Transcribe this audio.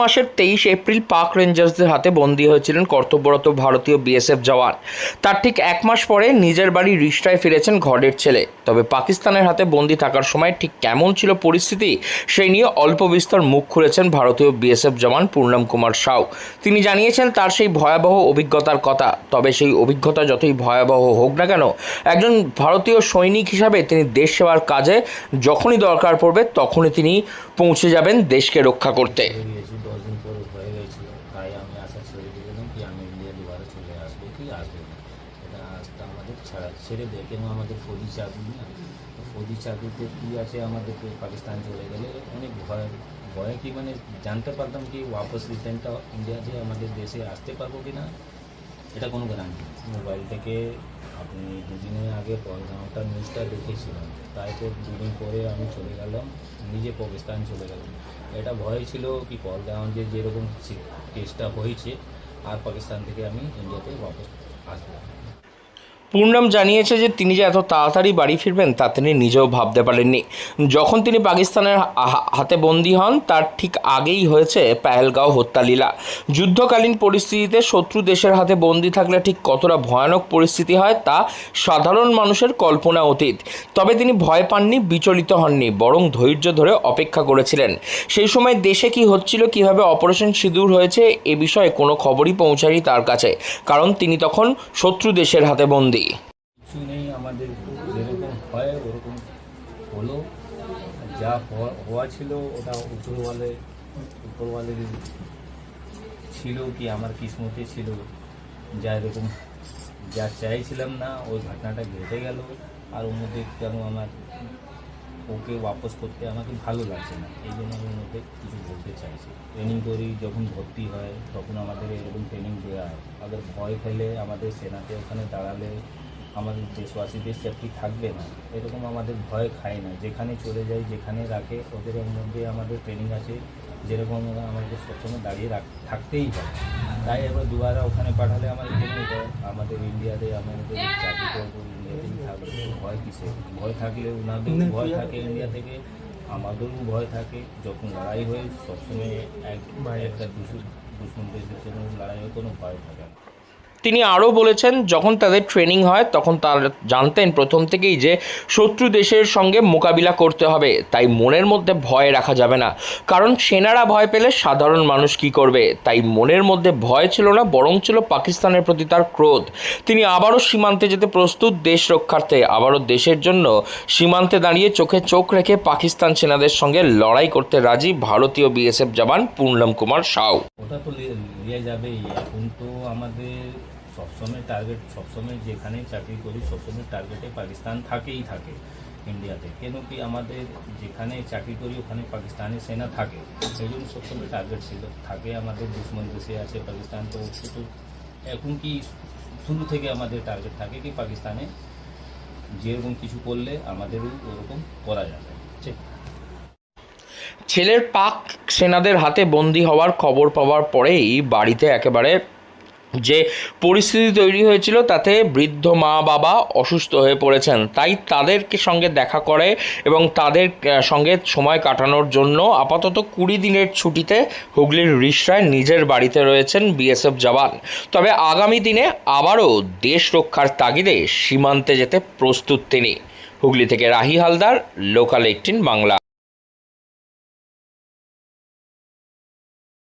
মাসের তেইশ এপ্রিল পাক রেঞ্জার্সদের হাতে বন্দী হয়েছিলেন কর্তব্যরত ভারতীয় বিএসএফ জওয়ান। তার ঠিক এক মাস পরে নিজের বাড়ি রিষ্টায় ফিরেছেন ঘরের ছেলে। তবে পাকিস্তানের হাতে বন্দী থাকার সময় ঠিক কেমন ছিল পরিস্থিতি সেই নিয়ে অল্প বিস্তর মুখ খুলেছেন ভারতীয় বিএসএফ জওয়ান পূর্ণম কুমার সাউ। তিনি জানিয়েছেন, তার সেই ভয়াবহ অভিজ্ঞতার কথা। তবে সেই অভিজ্ঞতা যতই ভয়াবহ হোক না কেন, একজন ভারতীয় সৈনিক হিসাবে তিনি দেশ সেবার কাজে যখনই দরকার পড়বে, তখনই তিনি পৌঁছে যাবেন দেশকে রক্ষা করতে। চলে গিয়েছি দশ দিন পরে হয়ে গেছিল। তাই আমি আশা ছেড়ে দিয়েছিলাম কি আমি ইন্ডিয়া দুবারে চলে আসব কি আসব না। এটা আজকে আমাদের ছাড়া ছেড়ে দেয় কেন আমাদের ফৌজি চাকরি না? ফৌজি চাকরিতে কী আছে আমাদেরকে পাকিস্তান চলে গেলে অনেক ভয়, ভয়ে কি মানে জানতে পারতাম কি ওয়াপস রিটার্নটা ইন্ডিয়াতে আমাদের দেশে আসতে পারব কি না? এটা কোনো গ্যারান্টি মোবাইল থেকে আপনি দুদিনের আগে পরগাঁওটা নিউজটা দেখেছিলাম তাই তো দুদিন পরে আমি চলে গেলাম, নিজে পাকিস্তান চলে গেলাম। এটা ভয় ছিল কি পরগাঁও যে যেরকম কেসটা হয়েছে, আর পাকিস্তান থেকে আমি ইন্ডিয়াতে বাপস আসব। পূর্ণম জানিয়েছে যে তিনি যে এত তাড়াতাড়ি বাড়ি ফিরবেন তা তিনি নিজেও ভাবতে পারেননি। যখন তিনি পাকিস্তানের হাতে বন্দী হন, তার ঠিক আগেই হয়েছে পেহেলগাঁও হত্যালীলা। যুদ্ধকালীন পরিস্থিতিতে শত্রু দেশের হাতে বন্দী থাকলে ঠিক কতটা ভয়ানক পরিস্থিতি হয় তা সাধারণ মানুষের কল্পনা অতীত। তবে তিনি ভয় পাননি, বিচলিত হননি, বরং ধৈর্য ধরে অপেক্ষা করেছিলেন। সেই সময় দেশে কি হচ্ছিল, কীভাবে অপারেশন সিঁদুর হয়েছে, এ বিষয়ে কোনো খবরই পৌঁছায়নি তার কাছে, কারণ তিনি তখন শত্রু দেশের হাতে বন্দী। কিছু নেই, আমাদের যেরকম হয়, ওরকম হলো। যা হওয়া- ছিল, ওটা ছিল কি, আমার কিসমতে ছিল। যা এরকম, যা চাইছিলাম না, ওই ঘটনাটা ঘটে গেল। আর ওর কেন আমার ওকে ওয়াপস করতে আমাকে ভালো লাগছে না। এই জন্য আমি মধ্যে কিছু বলতে চাইছি। ট্রেনিং করি, যখন ভর্তি হয়, তখন আমাদের এরকম ট্রেনিং দেওয়া হয়। আবার ভয় ফেলে আমাদের সেনাতে ওখানে দাঁড়ালে আমাদের দেশবাসীদের সেফটি থাকবে না। এরকম আমাদের ভয় খায় না। যেখানে চলে যাই, যেখানে রাখে, ওদের মধ্যে আমাদের ট্রেনিং আছে। যেরকম আমাদের সবসময় দাঁড়িয়ে রাখ, থাকতেই হয়। তাই এবার দুবারা ওখানে পাঠালে আমাদের ট্রেনিং হয় আমাদের ইন্ডিয়াতে আমাদের চাকরি করব ইন্ডিয়াতেই থাকব ভয় কিসে? ভয় থাকলে ওনাদের ভয় থাকে ইন্ডিয়া থেকে। আমাদেরও ভয় থাকে। যখন লড়াই হয় সবসময় এক একটা দুশো দুশ্মন দেশের জন্য লড়াই হয় কোনো ভয় থাকে না। তিনি আরও বলেছেন, যখন তাদের ট্রেনিং হয়, তখন তারা জানতেন প্রথম থেকেই যে শত্রু দেশের সঙ্গে মোকাবিলা করতে হবে, তাই মনের মধ্যে ভয় রাখা যাবে না। কারণ সেনারা ভয় পেলে সাধারণ মানুষ কি করবে? তাই মনের মধ্যে ভয় ছিল না, বরং ছিল পাকিস্তানের প্রতি তার ক্রোধ। তিনি আবারও সীমান্তে যেতে প্রস্তুত দেশ রক্ষার্থে, আবারও দেশের জন্য সীমান্তে দাঁড়িয়ে চোখে চোখ রেখে পাকিস্তান সেনাদের সঙ্গে লড়াই করতে রাজি ভারতীয় বিএসএফ জওয়ান পূর্ণম কুমার সাউ। ওটা তো লিয়ে এখন তো আমাদের সবসময় টার্গেট সবসময় যেখানে চাকরি করি, সবসময় টার্গেটে পাকিস্তান থাকেই থাকে ইন্ডিয়াতে কেন কি আমাদের যেখানে চাকরি করি, ওখানে পাকিস্তানি সেনা থাকে। সেই জন্য সবসময় টার্গেট ছিল। থাকে আমাদের দুশ্মন দেশে আছে পাকিস্তান, তো শুধু এখন কি শুরু থেকে আমাদের টার্গেট থাকে কি পাকিস্তানে যেরকম কিছু করলে আমাদেরও ওরকম করা যাবে। ঠিক। ছেলের পাক সেনাদের হাতে বন্দী হওয়ার খবর পাওয়ার পরেই বাড়িতে একেবারে যে পরিস্থিতি তৈরি হয়েছিল তাতে বৃদ্ধ মা বাবা অসুস্থ হয়ে পড়েছেন। তাই তাদেরকে সঙ্গে দেখা করে এবং তাদের সঙ্গে সময় কাটানোর জন্য আপাতত কুড়ি দিনের ছুটিতে হুগলির রিসরায় নিজের বাড়িতে রয়েছেন বিএসএফ জওয়ান। তবে আগামী দিনে আবারও দেশ রক্ষার তাগিদে সীমান্তে যেতে প্রস্তুত তিনি। হুগলি থেকে রাহি হালদার লোকাল এইটিন বাংলা।